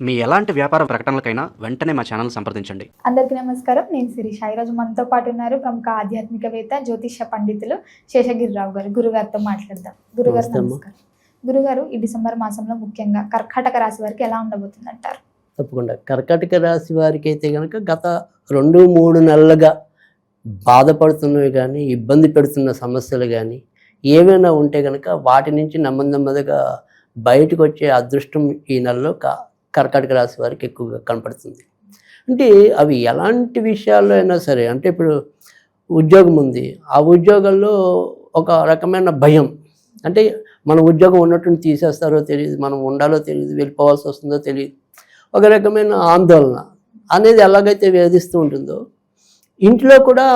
మీ ఎలాంటి వ్యాపార ప్రకటనలకైనా వెంటనే మా ఛానల్ సంప్రదించండి. అందరికీ నమస్కారం. నేను శిరీష. ఈరోజు మనతో పాటు ఉన్నారు ప్రముఖ ఆధ్యాత్మికవేత్త జ్యోతిష పండితులు శేషగిరిరావు గారు. గురుగారితో మాట్లాడదాం. గురుగారు. నమస్కారం. గురుగారు ఈ డిసెంబర్ మాసంలో ముఖ్యంగా కర్కాటక రాశి వారికి ఎలా ఉండబోతుంది అంటారు తప్పకుండా. కర్కాటక రాశి వారికి అయితే కనుక గత రెండు మూడు నెలలుగా బాధపడుతున్నవి కానీ ఇబ్బంది పెడుతున్న సమస్యలు కానీ ఏమైనా ఉంటే కనుక వాటి నుంచి నెమ్మది నెమ్మదిగా బయటకు వచ్చే అదృష్టం ఈ నెలలో క కర్కాటక రాశి వారికి ఎక్కువగా కనపడుతుంది. అంటే అవి ఎలాంటి విషయాల్లో అయినా సరే అంటే ఇప్పుడు ఉద్యోగం ఉంది. ఆ ఉద్యోగంలో ఒక రకమైన భయం. అంటే మన ఉద్యోగం ఉన్నట్టు తీసేస్తారో తెలియదు మనం ఉండాలో తెలియదు వెళ్ళిపోవాల్సి వస్తుందో తెలియదు ఒక రకమైన ఆందోళన అనేది ఎలాగైతే వేధిస్తూ ఉంటుందో ఇంట్లో కూడా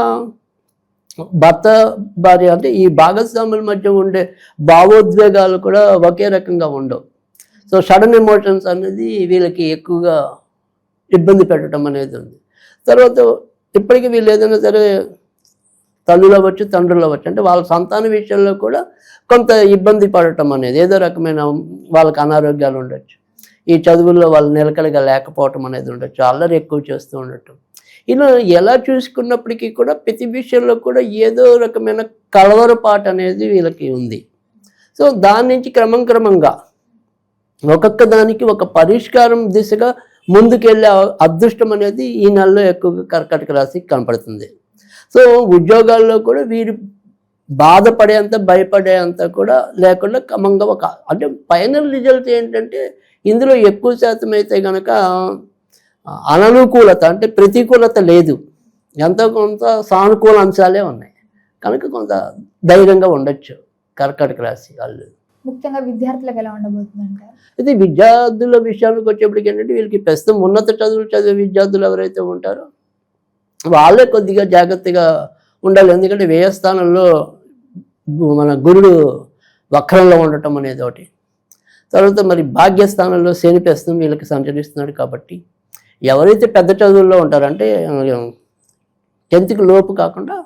భర్త భార్య అంటే ఈ భాగస్వాముల మధ్య ఉండే భావోద్వేగాలు కూడా ఒకే రకంగా ఉండవు. సో సడన్ ఎమోషన్స్ అనేది వీళ్ళకి ఎక్కువగా ఇబ్బంది పెట్టడం అనేది ఉంది. తర్వాత ఇప్పటికీ వీళ్ళు ఏదైనా సరే తల్లులు అవ్వచ్చు తండ్రులు అవ్వచ్చు అంటే వాళ్ళ సంతాన విషయంలో కూడా కొంత ఇబ్బంది పడటం అనేది ఏదో రకమైన వాళ్ళకి అనారోగ్యాలు ఉండొచ్చు. ఈ చదువుల్లో వాళ్ళు నిలకడగా లేకపోవటం అనేది ఉండొచ్చు అల్లరి ఎక్కువ చేస్తూ ఉండటం. ఇలా ఎలా చూసుకున్నప్పటికీ కూడా ప్రతి విషయంలో కూడా ఏదో రకమైన కలవరపాటు అనేది వీళ్ళకి ఉంది. సో దాని నుంచి క్రమం క్రమంగా ఒక్కొక్క దానికి ఒక పరిష్కారం దిశగా ముందుకెళ్ళే అదృష్టం అనేది ఈ నెలలో ఎక్కువగా కర్కటక రాశికి కనపడుతుంది. సో ఉద్యోగాల్లో కూడా వీరు బాధపడేంత భయపడేంత కూడా లేకుండా క్రమంగా ఒక అంటే ఫైనల్ రిజల్ట్ ఏంటంటే ఇందులో ఎక్కువ శాతం అయితే కనుక అననుకూలత అంటే ప్రతికూలత లేదు. ఎంతో కొంత సానుకూల అంశాలే ఉన్నాయి. కనుక కొంత ధైర్యంగా ఉండొచ్చు కర్కటక రాశి వాళ్ళు. ముఖ్యంగా విద్యార్థులకు ఎలా ఉండబోతుంది అయితే విద్యార్థుల విషయానికి వచ్చేప్పటికి ఏంటంటే వీళ్ళకి ప్రస్తుతం ఉన్నత చదువులు చదివే విద్యార్థులు ఎవరైతే ఉంటారో వాళ్ళే కొద్దిగా జాగ్రత్తగా ఉండాలి. ఎందుకంటే వ్యయ స్థానంలో మన గురుడు వక్రంలో ఉండటం అనేది ఒకటి. తర్వాత మరి భాగ్యస్థానంలో శని ప్రస్తుతం వీళ్ళకి సంచరిస్తున్నాడు కాబట్టి ఎవరైతే పెద్ద చదువుల్లో ఉంటారంటే టెన్త్కి లోపు కాకుండా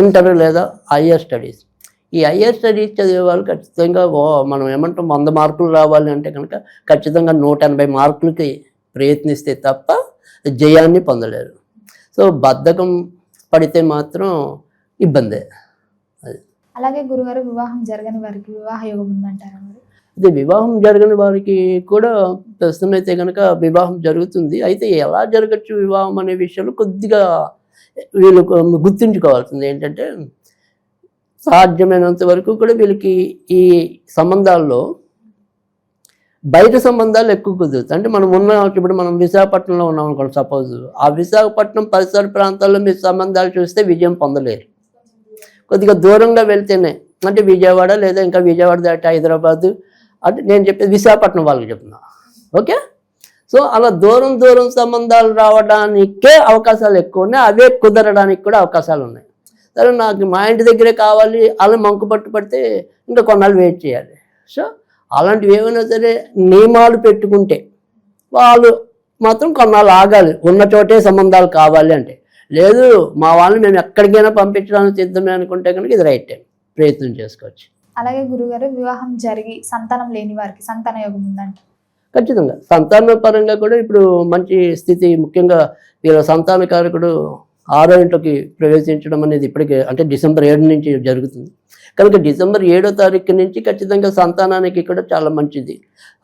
ఇంటర్ లేదా హయ్యర్ స్టడీస్. ఈ హయ్యర్ స్టడీస్ చదివే వాళ్ళు ఖచ్చితంగా ఓ మనం ఏమంటాం వంద మార్కులు రావాలి అంటే కనుక ఖచ్చితంగా నూట ఎనభై మార్కులకి ప్రయత్నిస్తే తప్ప జయాన్ని పొందలేరు. సో బద్ధకం పడితే మాత్రం ఇబ్బందే. అలాగే గురుగారు వివాహం జరగని వారికి వివాహ యోగం ఉందంటారా ఇది వివాహం జరగని వారికి కూడా ప్రస్తుతం అయితే కనుక వివాహం జరుగుతుంది. అయితే ఎలా జరగచ్చు వివాహం అనే విషయంలో కొద్దిగా వీళ్ళు గుర్తుంచుకోవాల్సింది ఏంటంటే సాధ్యమైనంత వరకు కూడా వీళ్ళకి ఈ సంబంధాల్లో బయట సంబంధాలు ఎక్కువ కుదురుతాయి. అంటే మనం ఉన్న ఇప్పుడు మనం విశాఖపట్నంలో ఉన్నాం అనుకోండి సపోజ్. ఆ విశాఖపట్నం పరిసర ప్రాంతాల్లో మీ సంబంధాలు చూస్తే విజయం పొందలేరు. కొద్దిగా దూరంగా వెళ్తేనే అంటే విజయవాడ లేదా ఇంకా విజయవాడ దాటి హైదరాబాదు అంటే నేను చెప్పేది విశాఖపట్నం వాళ్ళకి చెప్తున్నా. ఓకే? సో అలా దూరం దూరం సంబంధాలు రావడానికే అవకాశాలు ఎక్కువ ఉన్నాయి అవే కుదరడానికి కూడా అవకాశాలు ఉన్నాయి. సరే నాకు మా ఇంటి దగ్గరే కావాలి అలా మంకు పట్టు పడితే ఇంకా కొన్నాళ్ళు వెయిట్ చేయాలి. సో అలాంటివి ఏమైనా సరే నియమాలు పెట్టుకుంటే వాళ్ళు మాత్రం కొన్నాళ్ళు ఆగాలి. ఉన్న చోటే సంబంధాలు కావాలి అంటే. లేదు మా వాళ్ళని మేము ఎక్కడికైనా పంపించడానికి సిద్ధమే అనుకుంటే కనుక ఇది రైట్ టైం ప్రయత్నం చేసుకోవచ్చు. అలాగే గురుగారు వివాహం జరిగి సంతానం లేని వారికి సంతాన యోగం ఉందంట. ఖచ్చితంగా. సంతాన పరంగా కూడా ఇప్పుడు మంచి స్థితి ముఖ్యంగా వీళ్ళ సంతానకారకుడు ఆరో ఇంట్లోకి ప్రవేశించడం అనేది ఇప్పటికే అంటే డిసెంబర్ ఏడు నుంచి జరుగుతుంది. కనుక డిసెంబర్ ఏడో తారీఖు నుంచి ఖచ్చితంగా సంతానానికి కూడా చాలా మంచిది.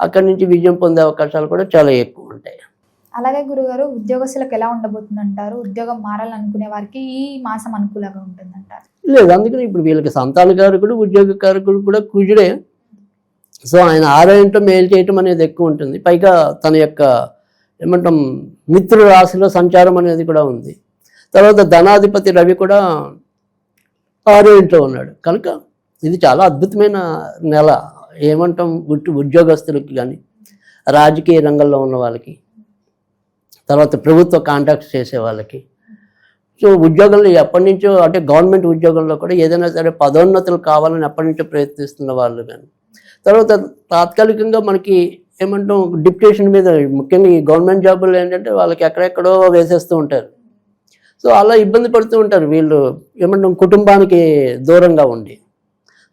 అక్కడి నుంచి విజయం పొందే అవకాశాలు కూడా చాలా ఎక్కువ ఉంటాయి. అలాగే గురుగారు ఉద్యోగస్తులకు ఎలా ఉండబోతుంది అంటారు ఉద్యోగం మారాలనుకునే వారికి ఈ మాసం అనుకూలంగా ఉంటుందంటారు? లేదు అందుకని ఇప్పుడు వీళ్ళకి సంతానకారకుడు ఉద్యోగ కారకుడు కూడా కుజుడే. సో ఆయన ఆరో ఇంట్లో మేలు చేయటం అనేది ఎక్కువ ఉంటుంది. పైగా తన యొక్క ఏమంటాం మిత్రుల రాశిలో సంచారం అనేది కూడా ఉంది. తర్వాత ధనాధిపతి రవి కూడా ఆరో ఇంట్లో ఉన్నాడు. కనుక ఇది చాలా అద్భుతమైన నెల. ఏమంటాం? గుట్టు ఉద్యోగస్తులకి కానీ రాజకీయ రంగంలో ఉన్న వాళ్ళకి తర్వాత ప్రభుత్వ కాంట్రాక్ట్స్ చేసే వాళ్ళకి. సో ఉద్యోగంలో ఎప్పటి నుంచో అంటే గవర్నమెంట్ ఉద్యోగంలో కూడా ఏదైనా సరే పదోన్నతులు కావాలని ఎప్పటి నుంచో ప్రయత్నిస్తున్న వాళ్ళు కానీ తర్వాత తాత్కాలికంగా మనకి ఏమంటాం? డిప్యుటేషన్ మీద ముఖ్యంగా ఈ గవర్నమెంట్ జాబులు ఏంటంటే వాళ్ళకి ఎక్కడెక్కడో వేసేస్తూ ఉంటారు. సో అలా ఇబ్బంది పడుతూ ఉంటారు. వీళ్ళు ఏమంటాం? కుటుంబానికి దూరంగా ఉండి.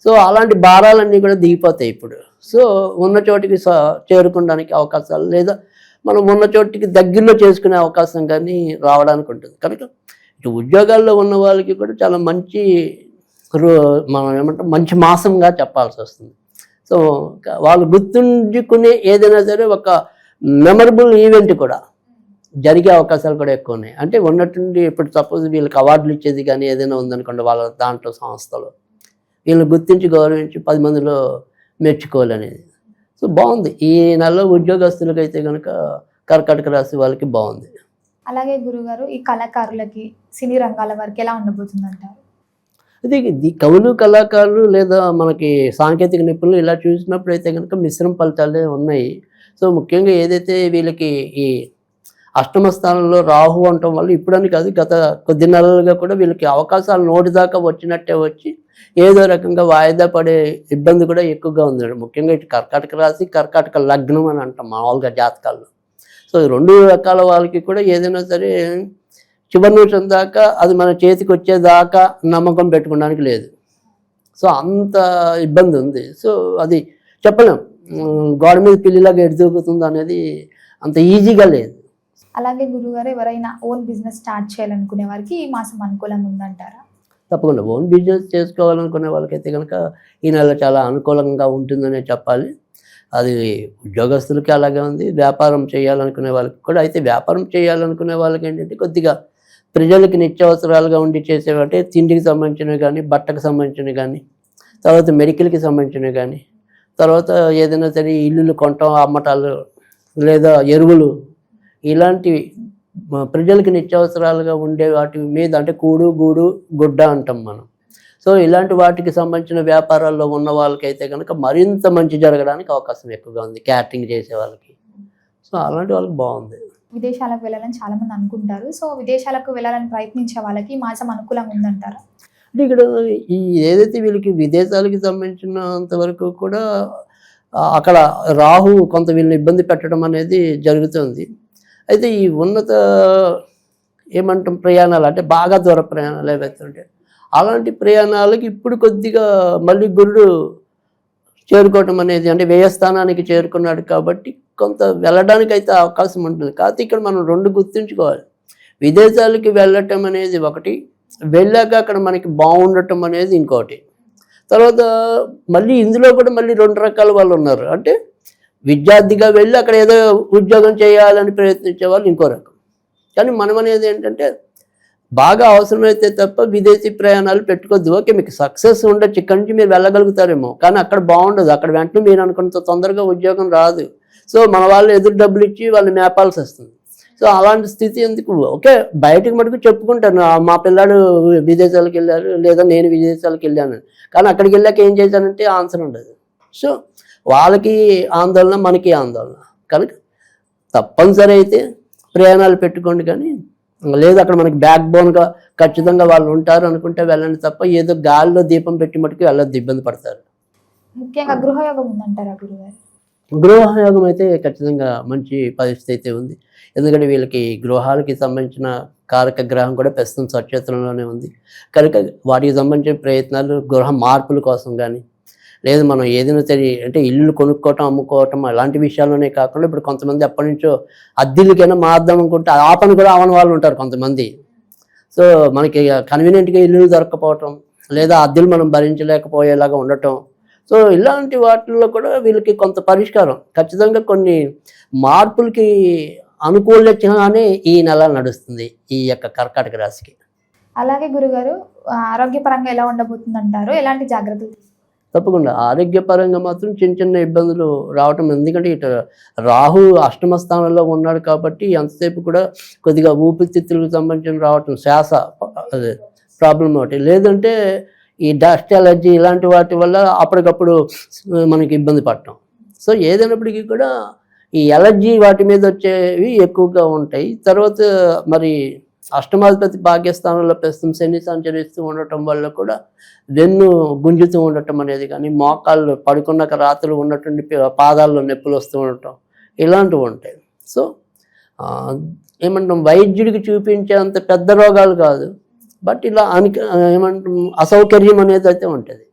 సో అలాంటి భారాలన్నీ కూడా దిగిపోతాయి ఇప్పుడు. సో ఉన్న చోటికి స- చేరుకోవడానికి అవకాశాలు లేదా మనం ఉన్న చోటికి దగ్గరలో చేసుకునే అవకాశం కానీ రావడానికి ఉంటుంది. కనుక ఇటు ఉద్యోగాల్లో ఉన్న వాళ్ళకి కూడా చాలా మంచి రో- మనం ఏమంటాం? మంచి మాసంగా చెప్పాల్సి వస్తుంది. సో వాళ్ళు గుర్తుంచుకునే ఏదైనా సరే ఒక మెమరబుల్ ఈవెంట్ కూడా జరిగే అవకాశాలు కూడా ఎక్కువ ఉన్నాయి. అంటే ఉన్నట్టుండి ఇప్పుడు సపోజ్ వీళ్ళకి అవార్డులు ఇచ్చేది కానీ ఏదైనా ఉందనుకోండి వాళ్ళ దాంట్లో సంస్థలో. వీళ్ళని గుర్తించి గౌరవించి పది మందిలో మెచ్చుకోవాలనేది. సో బాగుంది. ఈ నెలలో ఉద్యోగస్తులకి అయితే కనుక కర్కాటక రాశి వాళ్ళకి బాగుంది. అలాగే గురుగారు ఈ కళాకారులకి సినీ రంగాల వరకు ఎలా ఉండబోతుంది అంటారు అది ఇది కవులు కళాకారులు లేదా మనకి సాంకేతిక నిపుణులు ఇలా చూసినప్పుడు అయితే కనుక మిశ్రమ ఫలితాలే ఉన్నాయి. సో ముఖ్యంగా ఏదైతే వీళ్ళకి ఈ అష్టమ స్థానంలో రాహు ఉండటం వల్ల ఇప్పుడని కాదు గత కొద్ది నెలలుగా కూడా వీళ్ళకి అవకాశాలు నోటి దాకా వచ్చినట్టే వచ్చి ఏదో రకంగా వాయిదా పడే ఇబ్బంది కూడా ఎక్కువగా ఉంది ముఖ్యంగా ఇటు కర్కాటక రాశి కర్కాటక లగ్నం అని అంటాం మామూలుగా జాతకాల్లో. సో రెండు రకాల వాళ్ళకి కూడా ఏదైనా సరే చివరి నిమిషం దాకా అది మన చేతికి వచ్చేదాకా నమ్మకం పెట్టుకోవడానికి లేదు. సో అంత ఇబ్బంది ఉంది. సో అది చెప్పలేం. గోడ మీద పిల్లిలాగా ఎడుదూకుతుంది అనేది అంత ఈజీగా లేదు. అలాగే గురుగారు ఎవరైనా ఓన్ బిజినెస్ స్టార్ట్ చేయాలనుకునే వారికి ఈ మాసం అనుకూలంగా ఉందంటారా? తప్పకుండా. ఓన్ బిజినెస్ చేసుకోవాలనుకునే వాళ్ళకైతే కనుక ఈ నెల చాలా అనుకూలంగా ఉంటుందనే చెప్పాలి. అది ఉద్యోగస్తులకి అలాగే ఉంది. వ్యాపారం చేయాలనుకునే వాళ్ళకి కూడా. అయితే వ్యాపారం చేయాలనుకునే వాళ్ళకి ఏంటంటే కొద్దిగా ప్రజలకి నిత్యావసరాలుగా ఉండి చేసేవంటే తిండికి సంబంధించినవి కానీ బట్టకు సంబంధించినవి కానీ తర్వాత మెడికల్కి సంబంధించినవి కానీ తర్వాత ఏదైనా సరే ఇల్లులు కొనటం అమ్మటాలు లేదా ఎరువులు ఇలాంటివి ప్రజలకి నిత్యావసరాలుగా ఉండే వాటి మీద అంటే కూడు గూడు గుడ్డ అంటాం మనం. సో ఇలాంటి వాటికి సంబంధించిన వ్యాపారాల్లో ఉన్న వాళ్ళకైతే కనుక మరింత మంచి జరగడానికి అవకాశం ఎక్కువగా ఉంది క్యాటరింగ్ చేసే వాళ్ళకి. సో అలాంటి వాళ్ళకి బాగుంది. విదేశాలకు వెళ్ళాలని చాలా మంది అనుకుంటారు. సో విదేశాలకు వెళ్ళాలని ప్రయత్నించే వాళ్ళకి మాసం అనుకూలంగా ఉందంటారా? అంటే ఇక్కడ ఈ ఏదైతే వీళ్ళకి విదేశాలకి సంబంధించినంత వరకు కూడా అక్కడ రాహు కొంత వీళ్ళని ఇబ్బంది పెట్టడం అనేది జరుగుతుంది. అయితే ఈ ఉన్నత ఏమంటాం ప్రయాణాలు అంటే బాగా దూర ప్రయాణాలు ఏవైతే ఉంటాయి అలాంటి ప్రయాణాలకి ఇప్పుడు కొద్దిగా మళ్ళీ గురుడు చేరుకోవటం అనేది అంటే వ్యయస్థానానికి చేరుకున్నాడు కాబట్టి కొంత వెళ్ళడానికి అయితే అవకాశం ఉంటుంది. కాకపోతే ఇక్కడ మనం రెండు గుర్తుంచుకోవాలి. విదేశాలకి వెళ్ళటం అనేది ఒకటి వెళ్ళాక అక్కడ మనకి బాగుండటం అనేది ఇంకోటి. తర్వాత మళ్ళీ ఇందులో కూడా మళ్ళీ రెండు రకాల వాళ్ళు ఉన్నారు. అంటే విద్యార్థిగా వెళ్ళి అక్కడ ఏదో ఉద్యోగం చేయాలని ప్రయత్నించే వాళ్ళు ఇంకో రకం. కానీ మనం అనేది ఏంటంటే బాగా అవసరమైతే తప్ప విదేశీ ప్రయాణాలు పెట్టుకోవద్దు. ఓకే మీకు సక్సెస్ ఉండొచ్చు ఇక్కడి నుంచి మీరు వెళ్ళగలుగుతారేమో కానీ అక్కడ బాగుండదు. అక్కడ వెంటనే మీరు అనుకున్నంత తొందరగా ఉద్యోగం రాదు. సో మన వాళ్ళు ఎదురు డబ్బులు ఇచ్చి వాళ్ళు మేపాల్సి వస్తుంది. సో అలాంటి స్థితి ఎందుకు? ఓకే బయటకు మటుకు చెప్పుకుంటాను. మా పిల్లాడు విదేశాలకు వెళ్ళారు లేదా నేను విదేశాలకు వెళ్ళాను. కానీ అక్కడికి వెళ్ళాక ఏం చేశానంటే ఆన్సర్ ఉండదు. సో వాళ్ళకి ఆందోళన మనకి ఆందోళన. కనుక తప్పనిసరి అయితే ప్రయాణాలు పెట్టుకోండి కానీ లేదు అక్కడ మనకి బ్యాక్ బోన్గా ఖచ్చితంగా వాళ్ళు ఉంటారు అనుకుంటే వెళ్ళండి తప్ప ఏదో గాలిలో దీపం పెట్టి మటుకు వెళ్ళొద్దు ఇబ్బంది పడతారు. ముఖ్యంగా గృహయోగం ఉందంటారా గురుగారు? గృహయోగం అయితే ఖచ్చితంగా మంచి పరిస్థితి అయితే ఉంది. ఎందుకంటే వీళ్ళకి గృహాలకి సంబంధించిన కారక గ్రహం కూడా ప్రస్తుతం సచేతనంలోనే ఉంది. కనుక వాటికి సంబంధించిన ప్రయత్నాలు గృహ మార్పుల కోసం కానీ లేదు మనం ఏదైనా సరే అంటే ఇల్లు కొనుక్కోవటం అమ్ముకోవటం అలాంటి విషయాల్లోనే కాకుండా ఇప్పుడు కొంతమంది అప్పటి నుంచో అద్దెలకైనా మారుదాం అనుకుంటే ఆ పని కూడా అవని వాళ్ళు ఉంటారు కొంతమంది. సో మనకి కన్వీనియంట్గా ఇల్లు దొరకకపోవటం లేదా అద్దెలు మనం భరించలేకపోయేలాగా ఉండటం. సో ఇలాంటి వాటిల్లో కూడా వీళ్ళకి కొంత పరిష్కారం. ఖచ్చితంగా కొన్ని మార్పులకి అనుకూలించగానే ఈ నెల నడుస్తుంది ఈ యొక్క కర్కాటక రాశికి. అలాగే గురుగారు ఆరోగ్యపరంగా ఎలా ఉండబోతుంది అంటారు ఎలాంటి జాగ్రత్తలు తప్పకుండా. ఆరోగ్యపరంగా మాత్రం చిన్న చిన్న ఇబ్బందులు రావటం ఎందుకంటే ఇటు రాహు అష్టమ స్థానంలో ఉన్నాడు కాబట్టి ఎంతసేపు కూడా కొద్దిగా ఊపిరితిత్తులకు సంబంధించిన రావటం శ్వాస అదే ప్రాబ్లం ఒకటి. లేదంటే ఈ డస్ట్ ఎలర్జీ ఇలాంటి వాటి వల్ల అప్పటికప్పుడు మనకి ఇబ్బంది పడటం. సో ఏదైనప్పటికీ కూడా ఈ ఎలర్జీ వాటి మీద వచ్చేవి ఎక్కువగా ఉంటాయి. తర్వాత మరి అష్టమాధిపతి భాగ్యస్థానంలో ప్రస్తుతం శని సంచరిస్తూ ఉండటం వల్ల కూడా వెన్ను గుంజుతూ ఉండటం అనేది కానీ మోకాళ్ళు పడుకున్నాక రాత్రులు ఉన్నటువంటి పాదాల్లో నొప్పులు వస్తూ ఉండటం ఇలాంటివి ఉంటాయి. సో ఏమంటాం వైద్యుడికి చూపించేంత పెద్ద రోగాలు కాదు. బట్ ఇలా అని ఏమంటాం అసౌకర్యం అనేది అయితే ఉంటుంది.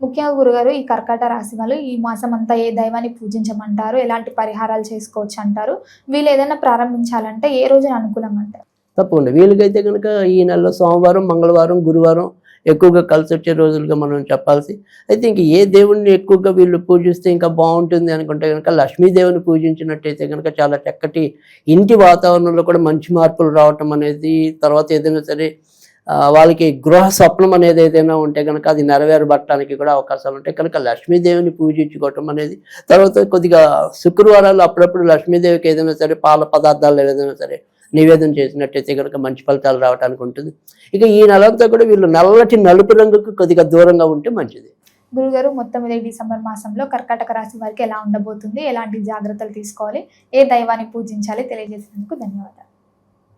ముఖ్యంగా గురుగారు ఈ కర్కాట రాశి వాళ్ళు ఈ మాసం అంతా ఏ దైవాన్ని పూజించమంటారు? ఎలాంటి పరిహారాలు చేసుకోవచ్చు అంటారు? వీళ్ళు ఏదైనా ప్రారంభించాలంటే ఏ రోజున అనుకూలం అంటారు తప్పకుండా. వీళ్ళకైతే కనుక ఈ నెలలో సోమవారం మంగళవారం గురువారం ఎక్కువగా కలిసి వచ్చే రోజులుగా మనం చెప్పాల్సి అయితే ఇంక ఏ దేవుణ్ణి ఎక్కువగా వీళ్ళు పూజిస్తే ఇంకా బాగుంటుంది అనుకుంటే కనుక లక్ష్మీదేవిని పూజించినట్టయితే కనుక చాలా చక్కటి ఇంటి వాతావరణంలో కూడా మంచి మార్పులు రావటం అనేది తర్వాత ఏదైనా సరే వాళ్ళకి గృహ స్వప్నం అనేది ఏదైనా ఉంటే కనుక అది నెరవేరబట్టడానికి కూడా అవకాశాలు ఉంటాయి. కనుక లక్ష్మీదేవిని పూజించుకోవటం అనేది తర్వాత కొద్దిగా శుక్రవారాలు అప్పుడప్పుడు లక్ష్మీదేవికి ఏదైనా సరే పాల పదార్థాలు ఏదైనా సరే నివేదన చేసినట్టయితే కనుక మంచి ఫలితాలు రావడానికి ఉంటుంది. ఇక ఈ నెలంతా కూడా వీళ్ళు నల్లటి నలుపు రంగుకు కొద్దిగా దూరంగా ఉంటే మంచిది. గురుగారు మొత్తం మీద డిసెంబర్ మాసంలో కర్కాటక రాశి వారికి ఎలా ఉండబోతుంది? ఎలాంటి జాగ్రత్తలు తీసుకోవాలి? ఏ దైవాన్ని పూజించాలి? తెలియజేసినందుకు ధన్యవాదాలు.